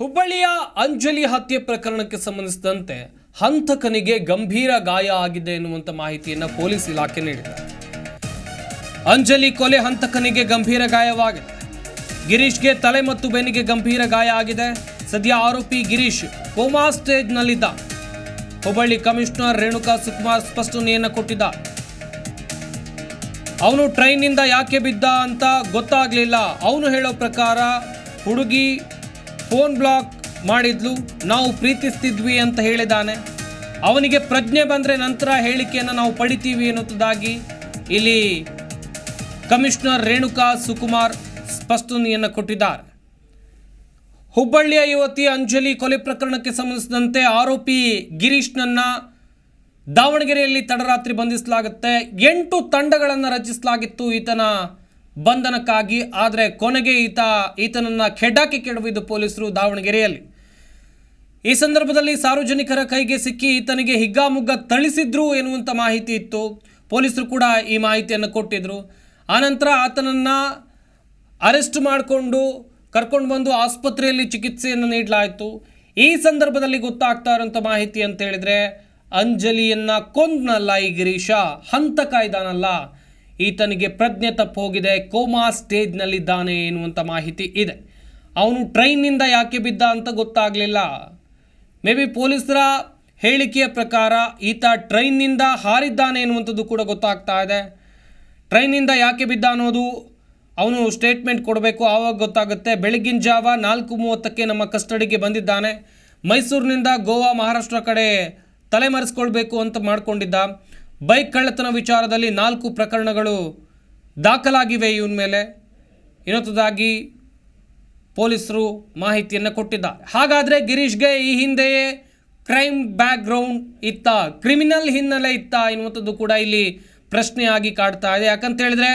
ಹುಬ್ಬಳ್ಳಿಯ ಅಂಜಲಿ ಹತ್ಯೆ ಪ್ರಕರಣಕ್ಕೆ ಸಂಬಂಧಿಸಿದಂತೆ ಹಂತಕನಿಗೆ ಗಂಭೀರ ಗಾಯ ಆಗಿದೆ ಎನ್ನುವಂತ ಮಾಹಿತಿಯನ್ನು ಪೊಲೀಸ್ ಇಲಾಖೆ ನೀಡಿದೆ. ಅಂಜಲಿ ಕೊಲೆ ಹಂತಕನಿಗೆ ಗಂಭೀರ ಗಾಯವಾಗಿದೆ. ಗಿರೀಶ್ಗೆ ತಲೆ ಮತ್ತು ಬೆನ್ನಿಗೆ ಗಂಭೀರ ಗಾಯ ಆಗಿದೆ. ಸದ್ಯ ಆರೋಪಿ ಗಿರೀಶ್ ಕೋಮಾ ಸ್ಟೇಜ್ನಲ್ಲಿದ್ದ. ಹುಬ್ಬಳ್ಳಿ ಕಮಿಷನರ್ ರೇಣುಕಾ ಸುಕುಮಾರ್ ಸ್ಪಷ್ಟನೆಯನ್ನು ಕೊಟ್ಟಿದ್ದ. ಅವನು ಟ್ರೈನಿಂದ ಯಾಕೆ ಬಿದ್ದ ಅಂತ ಗೊತ್ತಾಗ್ಲಿಲ್ಲ. ಅವನು ಹೇಳೋ ಪ್ರಕಾರ ಹುಡುಗಿ ಫೋನ್ ಬ್ಲಾಕ್ ಮಾಡಿದ್ಲು, ನಾವು ಪ್ರೀತಿಸ್ತಿದ್ವಿ ಅಂತ ಹೇಳಿದಾನೆ. ಅವನಿಗೆ ಪ್ರಜ್ಞೆ ಬಂದರೆ ನಂತರ ಹೇಳಿಕೆಯನ್ನು ನಾವು ಪಡಿತೀವಿ ಅನ್ನೋದಾಗಿ ಇಲ್ಲಿ ಕಮಿಷನರ್ ರೇಣುಕಾ ಸುಕುಮಾರ್ ಸ್ಪಷ್ಟನೆಯನ್ನು ಕೊಟ್ಟಿದ್ದಾರೆ. ಹುಬ್ಬಳ್ಳಿಯ ಯುವತಿ ಅಂಜಲಿ ಕೊಲೆ ಪ್ರಕರಣಕ್ಕೆ ಸಂಬಂಧಿಸಿದಂತೆ ಆರೋಪಿ ಗಿರೀಶ್ನನ್ನ ದಾವಣಗೆರೆಯಲ್ಲಿ ತಡರಾತ್ರಿ ಬಂಧಿಸಲಾಗುತ್ತೆ. ಎಂಟು ತಂಡಗಳನ್ನು ರಚಿಸಲಾಗಿತ್ತು ಈತನ ಬಂಧನಕ್ಕಾಗಿ, ಆದರೆ ಕೊನೆಗೆ ಈತ, ಈತನನ್ನು ಖೆಡ್ಡಾಕಿ ಕೆಡವಿದ್ದು ಪೊಲೀಸರು ದಾವಣಗೆರೆಯಲ್ಲಿ. ಈ ಸಂದರ್ಭದಲ್ಲಿ ಸಾರ್ವಜನಿಕರ ಕೈಗೆ ಸಿಕ್ಕಿ ಈತನಿಗೆ ಹಿಗ್ಗಾಮುಗ್ಗ ತಳಿಸಿದ್ರು ಎನ್ನುವಂಥ ಮಾಹಿತಿ ಇತ್ತು. ಪೊಲೀಸರು ಕೂಡ ಈ ಮಾಹಿತಿಯನ್ನು ಕೊಟ್ಟಿದ್ದರು ಆನಂತರ ಆತನನ್ನು ಅರೆಸ್ಟ್ ಮಾಡಿಕೊಂಡು ಕರ್ಕೊಂಡು ಬಂದು ಆಸ್ಪತ್ರೆಯಲ್ಲಿ ಚಿಕಿತ್ಸೆಯನ್ನು ನೀಡಲಾಯಿತು. ಈ ಸಂದರ್ಭದಲ್ಲಿ ಗೊತ್ತಾಗ್ತಾ ಇರೋಂಥ ಮಾಹಿತಿ ಅಂತ ಹೇಳಿದ್ರೆ, ಅಂಜಲಿಯನ್ನ ಕೊಂದ್ನಲ್ಲ ಈ ಗಿರೀಶ ಹಂತಕ ಇದ್ದಾನಲ್ಲ ಈತನಿಗೆ ಪ್ರಜ್ಞೆ ತಪ್ಪೋಗಿದೆ, ಕೋಮಾ ಸ್ಟೇಜ್ನಲ್ಲಿದ್ದಾನೆ ಎನ್ನುವಂಥ ಮಾಹಿತಿ ಇದೆ. ಅವನು ಟ್ರೈನ್ನಿಂದ ಯಾಕೆ ಬಿದ್ದ ಅಂತ ಗೊತ್ತಾಗಲಿಲ್ಲ. ಮೇ ಬಿ ಪೊಲೀಸರ ಹೇಳಿಕೆಯ ಪ್ರಕಾರ ಈತ ಟ್ರೈನ್ನಿಂದ ಹಾರಿದ್ದಾನೆ ಎನ್ನುವಂಥದ್ದು ಕೂಡ ಗೊತ್ತಾಗ್ತಾ ಇದೆ. ಟ್ರೈನಿಂದ ಯಾಕೆ ಬಿದ್ದ ಅನ್ನೋದು ಅವನು ಸ್ಟೇಟ್ಮೆಂಟ್ ಕೊಡಬೇಕು, ಆವಾಗ ಗೊತ್ತಾಗುತ್ತೆ. ಬೆಳಗಿನ ಜಾವ ನಾಲ್ಕು ಮೂವತ್ತಕ್ಕೆ ನಮ್ಮ ಕಸ್ಟಡಿಗೆ ಬಂದಿದ್ದಾನೆ. ಮೈಸೂರಿನಿಂದ ಗೋವಾ, ಮಹಾರಾಷ್ಟ್ರ ಕಡೆ ತಲೆಮರೆಸ್ಕೊಳ್ಬೇಕು ಅಂತ ಮಾಡಿಕೊಂಡಿದ್ದ. ಬೈಕ್ ಕಳ್ಳತನ ವಿಚಾರದಲ್ಲಿ ನಾಲ್ಕು ಪ್ರಕರಣಗಳು ದಾಖಲಾಗಿವೆ ಇವನ ಮೇಲೆ ಇನ್ನೊಂದಾಗಿ ಪೊಲೀಸರು ಮಾಹಿತಿಯನ್ನು ಕೊಟ್ಟಿದ್ದಾರೆ. ಹಾಗಾದರೆ ಗಿರೀಶ್ಗೆ ಈ ಹಿಂದೆಯೇ ಕ್ರೈಮ್ ಬ್ಯಾಕ್ಗ್ರೌಂಡ್ ಇತ್ತ, ಕ್ರಿಮಿನಲ್ ಹಿನ್ನೆಲೆ ಇತ್ತ ಎನ್ನುವಂಥದ್ದು ಕೂಡ ಇಲ್ಲಿ ಪ್ರಶ್ನೆಯಾಗಿ ಕಾಡ್ತಾ ಇದೆ. ಯಾಕಂತ ಹೇಳಿದ್ರೆ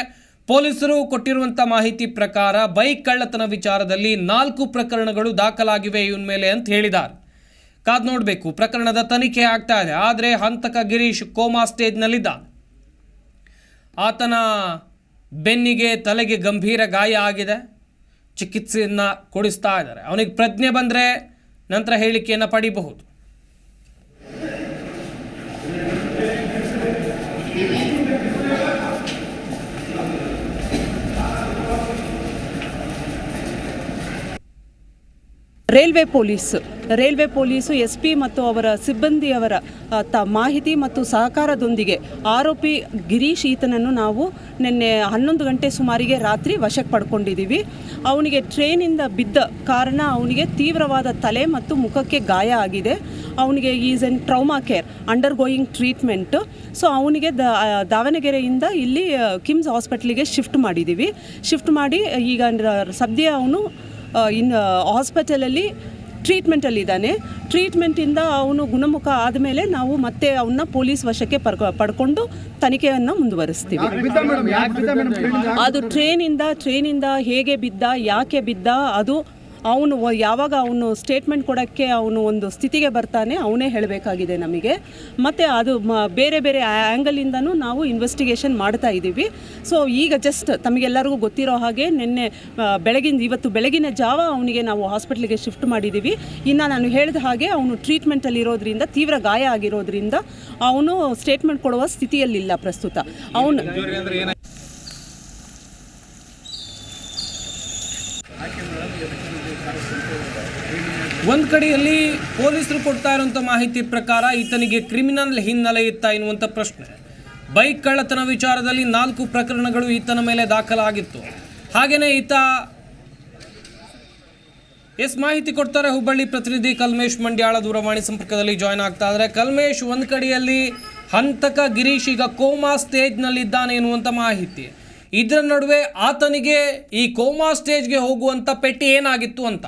ಪೊಲೀಸರು ಕೊಟ್ಟಿರುವಂಥ ಮಾಹಿತಿ ಪ್ರಕಾರ ಬೈಕ್ ಕಳ್ಳತನ ವಿಚಾರದಲ್ಲಿ ನಾಲ್ಕು ಪ್ರಕರಣಗಳು ದಾಖಲಾಗಿವೆ ಇವನ ಮೇಲೆ ಅಂತ ಹೇಳಿದ್ದಾರೆ. ಕಾದ್ ನೋಡಬೇಕು. ಪ್ರಕರಣದ ತನಿಖೆ ಆಗ್ತಾ ಇದೆ. ಆದರೆ ಹಂತಕ ಗಿರೀಶ್ ಕೋಮಾ ಸ್ಟೇಜ್ನಲ್ಲಿದ್ದ ಆತನ ಬೆನ್ನಿಗೆ ತಲೆಗೆ ಗಂಭೀರ ಗಾಯ ಆಗಿದೆ. ಚಿಕಿತ್ಸೆಯನ್ನು ಕೊಡಿಸ್ತಾ ಇದ್ದಾರೆ. ಅವನಿಗೆ ಪ್ರಜ್ಞೆ ಬಂದರೆ ನಂತರ ಹೇಳಿಕೆಯನ್ನು ಪಡಿಬಹುದು. Railway police, railway police, S P ಮತ್ತು ಅವರ ಸಿಬ್ಬಂದಿಯವರ ತ ಮಾಹಿತಿ ಮತ್ತು ಸಹಕಾರದೊಂದಿಗೆ ಆರೋಪಿ ಗಿರೀಶ್ ಈತನನ್ನು ನಾವು ನಿನ್ನೆ ಹನ್ನೊಂದು ಗಂಟೆ ಸುಮಾರಿಗೆ ರಾತ್ರಿ ವಶಕ್ಕೆ ಪಡ್ಕೊಂಡಿದ್ದೀವಿ. ಅವನಿಗೆ ಟ್ರೈನಿಂದ ಬಿದ್ದ ಕಾರಣ ಅವನಿಗೆ ತೀವ್ರವಾದ ತಲೆ ಮತ್ತು ಮುಖಕ್ಕೆ ಗಾಯ ಆಗಿದೆ. ಅವನಿಗೆ is in trauma care undergoing treatment. So, ಅವನಿಗೆ ದಾವಣಗೆರೆಯಿಂದ ಇಲ್ಲಿ ಕಿಮ್ಸ್ ಹಾಸ್ಪಿಟ್ಲಿಗೆ ಶಿಫ್ಟ್ ಮಾಡಿದ್ದೀವಿ. ಶಿಫ್ಟ್ ಮಾಡಿ ಈಗ ಸದ್ಯ ಅವನು ಇನ್ನು ಹಾಸ್ಪಿಟಲಲ್ಲಿ ಟ್ರೀಟ್ಮೆಂಟಲ್ಲಿದ್ದಾನೆ ಟ್ರೀಟ್ಮೆಂಟಿಂದ ಅವನು ಗುಣಮುಖ ಆದಮೇಲೆ ನಾವು ಮತ್ತೆ ಅವನ್ನ ಪೊಲೀಸ್ ವಶಕ್ಕೆ ಪರ್ ಪಡ್ಕೊಂಡು ತನಿಖೆಯನ್ನು ಮುಂದುವರಿಸ್ತೀವಿ. ಅದು ಟ್ರೈನಿಂದ ಟ್ರೈನಿಂದ ಹೇಗೆ ಬಿದ್ದ ಯಾಕೆ ಬಿದ್ದ ಅದು ಅವನು ಯಾವಾಗ ಅವನು ಸ್ಟೇಟ್ಮೆಂಟ್ ಕೊಡೋಕ್ಕೆ ಅವನು ಒಂದು ಸ್ಥಿತಿಗೆ ಬರ್ತಾನೆ, ಅವನೇ ಹೇಳಬೇಕಾಗಿದೆ ನಮಗೆ. ಮತ್ತು ಅದು ಬೇರೆ ಬೇರೆ ಆ್ಯಂಗಲಿಂದನೂ ನಾವು ಇನ್ವೆಸ್ಟಿಗೇಷನ್ ಮಾಡ್ತಾ ಇದ್ದೀವಿ. ಸೊ ಈಗ ಜಸ್ಟ್ ತಮಗೆಲ್ಲರಿಗೂ ಗೊತ್ತಿರೋ ಹಾಗೆ ನಿನ್ನೆ ಬೆಳಗಿನ ಇವತ್ತು ಬೆಳಗಿನ ಜಾವ ಅವನಿಗೆ ನಾವು ಹಾಸ್ಪಿಟ್ಲಿಗೆ ಶಿಫ್ಟ್ ಮಾಡಿದ್ದೀವಿ. ಇನ್ನು ನಾನು ಹೇಳಿದ ಹಾಗೆ ಅವನು ಟ್ರೀಟ್ಮೆಂಟಲ್ಲಿ ಇರೋದ್ರಿಂದ ತೀವ್ರ ಗಾಯ ಆಗಿರೋದ್ರಿಂದ ಅವನು ಸ್ಟೇಟ್ಮೆಂಟ್ ಕೊಡುವ ಸ್ಥಿತಿಯಲ್ಲಿಲ್ಲ ಪ್ರಸ್ತುತ. ಅವನು ಒಂದು ಕಡೆಯಲ್ಲಿ ಪೊಲೀಸರು ಕೊಡ್ತಾ ಇರುವಂಥ ಮಾಹಿತಿ ಪ್ರಕಾರ ಈತನಿಗೆ ಕ್ರಿಮಿನಲ್ ಹಿನ್ನೆಲೆ ಇತ್ತ ಎನ್ನುವಂಥ ಪ್ರಶ್ನೆ. ಬೈಕ್ ಕಳ್ಳತನ ವಿಚಾರದಲ್ಲಿ ನಾಲ್ಕು ಪ್ರಕರಣಗಳು ಈತನ ಮೇಲೆ ದಾಖಲಾಗಿತ್ತು. ಹಾಗೆಯೇ ಈತ ಎಸ್ ಮಾಹಿತಿ ಕೊಡ್ತಾರೆ ಹುಬ್ಬಳ್ಳಿ ಪ್ರತಿನಿಧಿ ಕಲ್ಮೇಶ್ ಮಂಡ್ಯಾಳ ದೂರವಾಣಿ ಸಂಪರ್ಕದಲ್ಲಿ ಜಾಯ್ನ್ ಆಗ್ತಾ ಇದ್ದಾರೆ. ಕಲ್ಮೇಶ್, ಒಂದು ಕಡೆಯಲ್ಲಿ ಹಂತಕ ಗಿರೀಶ್ ಈಗ ಕೋಮಾ ಸ್ಟೇಜ್ನಲ್ಲಿದ್ದಾನೆ ಎನ್ನುವಂಥ ಮಾಹಿತಿ. ಇದರ ನಡುವೆ ಆತನಿಗೆ ಈ ಕೋಮಾ ಸ್ಟೇಜ್ಗೆ ಹೋಗುವಂಥ ಪೆಟ್ಟಿ ಏನಾಗಿತ್ತು ಅಂತ.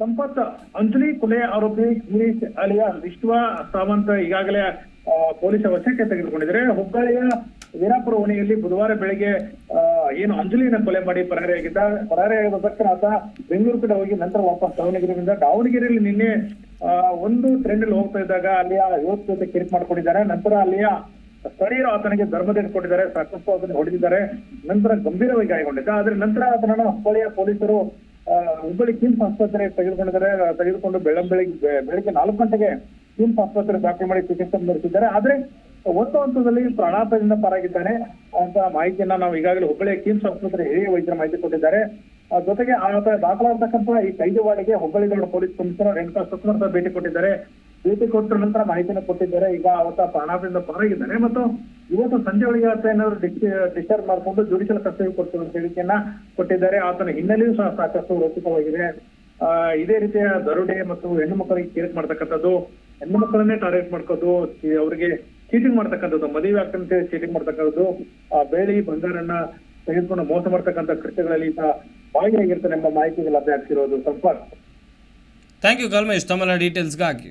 ಸಂಪತ್ ಅಂಜಲಿ ಕೊಲೆ ಆರೋಪಿ ಗಿರೀಶ್ ಅಲಿಯಾ ವಿಶ್ವ ಸಾವಂತ್ ಈಗಾಗಲೇ ಪೊಲೀಸ್ ವಶಕ್ಕೆ ತೆಗೆದುಕೊಂಡಿದ್ದಾರೆ. ಹುಬ್ಬಳ್ಳಿಯ ವೀರಾಪುರ ಓಣಿಯಲ್ಲಿ ಬುಧವಾರ ಬೆಳಗ್ಗೆ ಏನು ಅಂಜಲಿನ ಕೊಲೆ ಮಾಡಿ ಪರಾರಿಯಾಗಿದ್ದ ಪರಾರಿಯಾಗದ ತಕ್ಷಣ ಆತ ಬೆಂಗಳೂರು ಕಡೆ ಹೋಗಿ ನಂತರ ವಾಪಸ್ ದಾವಣಗೆರೆಯಿಂದ. ದಾವಣಗೆರೆಯಲ್ಲಿ ನಿನ್ನೆ ಒಂದು ಟ್ರೆಂಡ್ ಅಲ್ಲಿ ಹೋಗ್ತಾ ಇದ್ದಾಗ ಅಲ್ಲಿಯ ಯುವತ್ ಜೊತೆ ಕಿರಿಕ್ ಮಾಡ್ಕೊಂಡಿದ್ದಾರೆ. ನಂತರ ಅಲ್ಲಿಯ ಸ್ಥಳೀಯರು ಆತನಿಗೆ ಧರ್ಮದೇಶ ಕೊಟ್ಟಿದ್ದಾರೆ ಸಾಕಷ್ಟು ಅದನ್ನು ಹೊಡೆದಿದ್ದಾರೆ. ನಂತರ ಗಂಭೀರವಾಗಿ ಗಾಯಗೊಂಡಿದ್ದ. ಆದ್ರೆ ನಂತರ ಆತನನ್ನು ಹುಬ್ಬಳ್ಳಿಯ ಪೊಲೀಸರು ಹುಬ್ಬಳ್ಳಿ ಕಿಮ್ಸ್ ಆಸ್ಪತ್ರೆ ತೆಗೆದುಕೊಂಡಿದ್ದಾರೆ. ತೆಗೆದುಕೊಂಡು ಬೆಳಗ್ಗೆ ಬೆಳಿಗ್ಗೆ ಬೆಳಿಗ್ಗೆ ನಾಲ್ಕು ಗಂಟೆಗೆ ಕಿಮ್ಸ್ ಆಸ್ಪತ್ರೆ ದಾಖಲು ಮಾಡಿ ಚಿಕಿತ್ಸೆ ನಡೆಸಿದ್ದಾರೆ ಆದ್ರೆ ಒಂದು ಹಂತದಲ್ಲಿ ಪ್ರಾಣಾಪಾಯದಿಂದ ಪಾರಾಗಿದ್ದಾನೆ ಅಂತ ಮಾಹಿತಿಯನ್ನ ನಾವು ಈಗಾಗಲೇ ಹುಬ್ಬಳ್ಳಿಯ ಕಿಮ್ಸ್ ಆಸ್ಪತ್ರೆ ಹಿರಿಯ ವೈದ್ಯರ ಮಾಹಿತಿ ಕೊಟ್ಟಿದ್ದಾರೆ. ಜೊತೆಗೆ ಆತ ದಾಖಲಾಗತಕ್ಕಂತಹ ಈ ಕೈದಿವಾಡಿಗೆ ಹುಬ್ಬಳ್ಳಿ ಪೊಲೀಸ್ ಕಮಿಷನರ್ ರೇಣುಕಾ ಸಹ ಭೇಟಿ ಕೊಟ್ಟಿದ್ದಾರೆ. ಭೇಟಿ ಕೊಟ್ಟ ನಂತರ ಮಾಹಿತಿಯನ್ನು ಕೊಟ್ಟಿದ್ದಾರೆ. ಈಗ ಅವತ್ತ ಪ್ರಾಣಾಪದಿಂದ ಹೊರಗಿದ್ದಾರೆ ಮತ್ತು ಇವತ್ತು ಸಂಜೆ ಒಳಗೆ ಆತ ಏನಾದ್ರು ಡಿಸ್ಚಾರ್ಜ್ ಮಾಡಿಕೊಂಡು ಜುಡಿಷಿಯಲ್ ಕಸ್ಟಡಿ ಕೊಡ್ತೀವಿ ಅಂತ ಹೇಳಿಕೆಯನ್ನ ಕೊಟ್ಟಿದ್ದಾರೆ. ಆತನ ಹಿನ್ನೆಲೆಯೂ ಸಹ ಸಾಕಷ್ಟು ರೋಚಕವಾಗಿದೆ ಆ, ಇದೇ ರೀತಿಯ ದರೋಡೆ ಮತ್ತು ಹೆಣ್ಣು ಮಕ್ಕಳಿಗೆ ಕೇರ್ ಮಾಡ್ತಕ್ಕಂಥದ್ದು ಹೆಣ್ಣು ಮಕ್ಕಳನ್ನೇ ಟಾರ್ಗೆಟ್ ಮಾಡ್ಕೋದು ಅವರಿಗೆ ಚೀಟಿಂಗ್ ಮಾಡ್ತಕ್ಕಂಥದ್ದು ಮದುವೆ ಆಗ್ತಂತೆ ಚೀಟಿಂಗ್ ಮಾಡ್ತಕ್ಕಂಥದ್ದು ಆ ಬೆಳ್ಳಿ ಬಂಗಾರನ್ನ ತೆಗೆದುಕೊಂಡು ಮೋಸ ಮಾಡ್ತಕ್ಕಂಥ ಕೃತ್ಯಗಳಲ್ಲಿ ಸಹ ಭಾಗಿಯಾಗಿರ್ತಾರೆ ಎಂಬ ಮಾಹಿತಿ ಲಭ್ಯ ಆಗ್ತಿರೋದು. ಸಂಪರ್ಕ ಥ್ಯಾಂಕ್ ಯು ಕಲ್ಮೇಶ್ ತಮ್ಮೆಲ್ಲ ಡೀಟೇಲ್ಸ್ಗಾಗಿ